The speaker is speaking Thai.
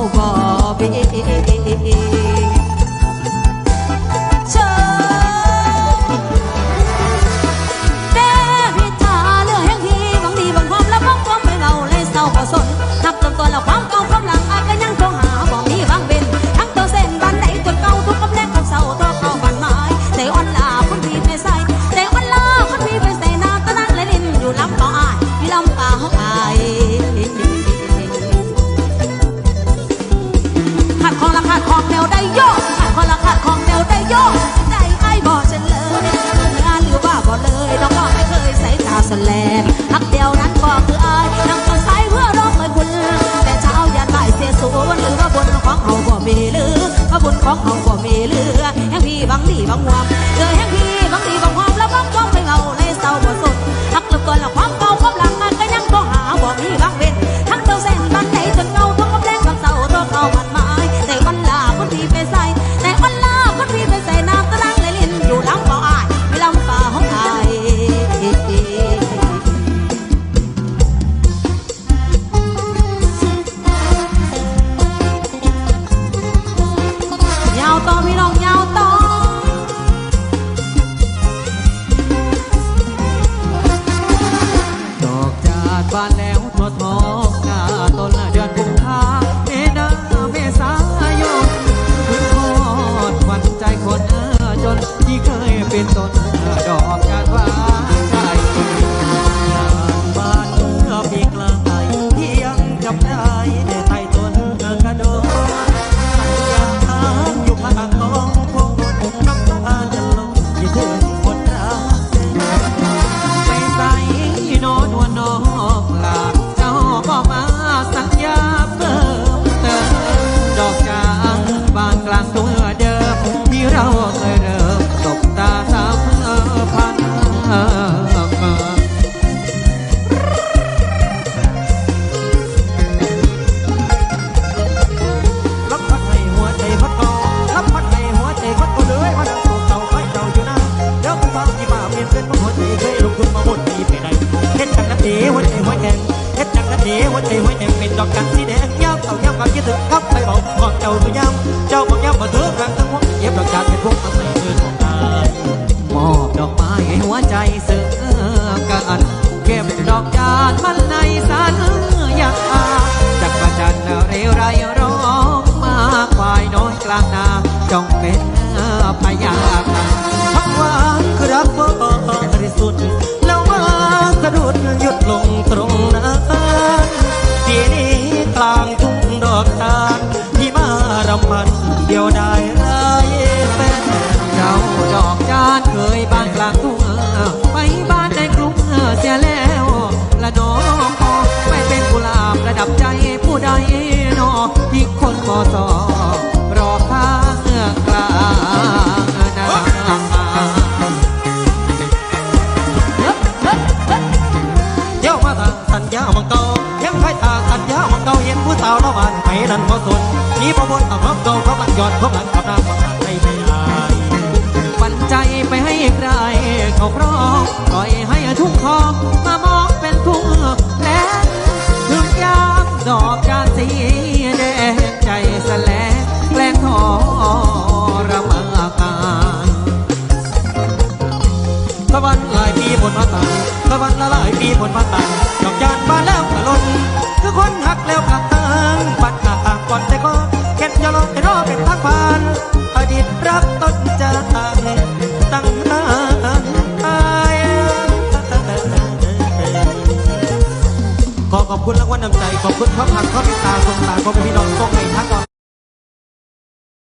Vào ากบ้านแล้วทอทองหน้าต้นเดือนกุมภาเมนาเมษายนพื้นทอดวันใจคนจนที่เคยเป็นต้นดอกจานทร์วา hoặc đầu tôi dám สอรอข้างกลางนาเย้ามาทางสัญญามัเกายังไพ่ทางสัญญามังเกาเห็นผู้สาวน้องมันไปนั่นพอสนชี้ประมวลเอาน้องเกาเขามันยอนเขามันกับนาง ขอบคุณครับทางข้อพิตาทรงตาขอบคุณพี่น้อง